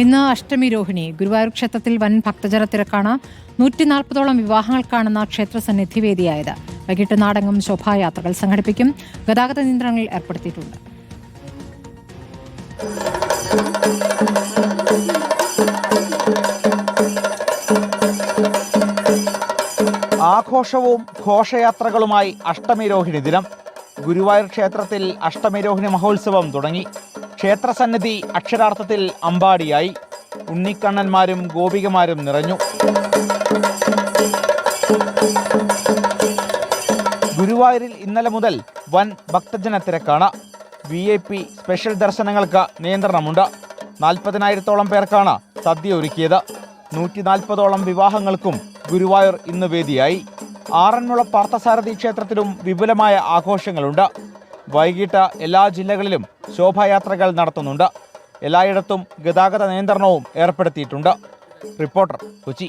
ഇന്ന് അഷ്ടമി രോഹിണി. ഗുരുവായൂർ ക്ഷേത്രത്തിൽ വൻ ഭക്തജന തിരക്കാണ്. നൂറ്റി നാൽപ്പതോളം കാണുന്ന ക്ഷേത്ര സന്നിധി വേദിയായത്. വൈകിട്ട് നാടെങ്ങും ശോഭായാത്രകൾ സംഘടിപ്പിക്കും. ഗതാഗത നിയന്ത്രണങ്ങൾ ഏർപ്പെടുത്തിയിട്ടുണ്ട്. ആഘോഷവും ഘോഷയാത്രകളുമായി അഷ്ടമി രോഹിണി ദിനം. ഗുരുവായൂർ ക്ഷേത്രത്തിൽ അഷ്ടമി രോഹിണി മഹോത്സവം തുടങ്ങി. ക്ഷേത്രസന്നിധി അക്ഷരാർത്ഥത്തിൽ അമ്പാടിയായി. ഉണ്ണിക്കണ്ണന്മാരും ഗോപികമാരും നിറഞ്ഞു. ഗുരുവായൂരിൽ ഇന്നലെ മുതൽ വൻ ഭക്തജന തിരക്കാണ്. വി ഐ പി സ്പെഷ്യൽ ദർശനങ്ങൾക്ക് നിയന്ത്രണമുണ്ട്. നാൽപ്പതിനായിരത്തോളം പേർക്കാണ് സദ്യ ഒരുക്കിയത്. നൂറ്റി നാൽപ്പതോളം വിവാഹങ്ങൾക്കും ഗുരുവായൂർ ഇന്ന് വേദിയായി. ആറന്മുള പാർത്ഥസാരഥി ക്ഷേത്രത്തിലും വിപുലമായ ആഘോഷങ്ങളുണ്ട്. വൈകിട്ട് എല്ലാ ജില്ലകളിലും ശോഭായാത്രകൾ നടത്തുന്നുണ്ട്. എല്ലായിടത്തും ഗതാഗത നിയന്ത്രണവും ഏർപ്പെടുത്തിയിട്ടുണ്ട്. റിപ്പോർട്ടർ കൊച്ചി.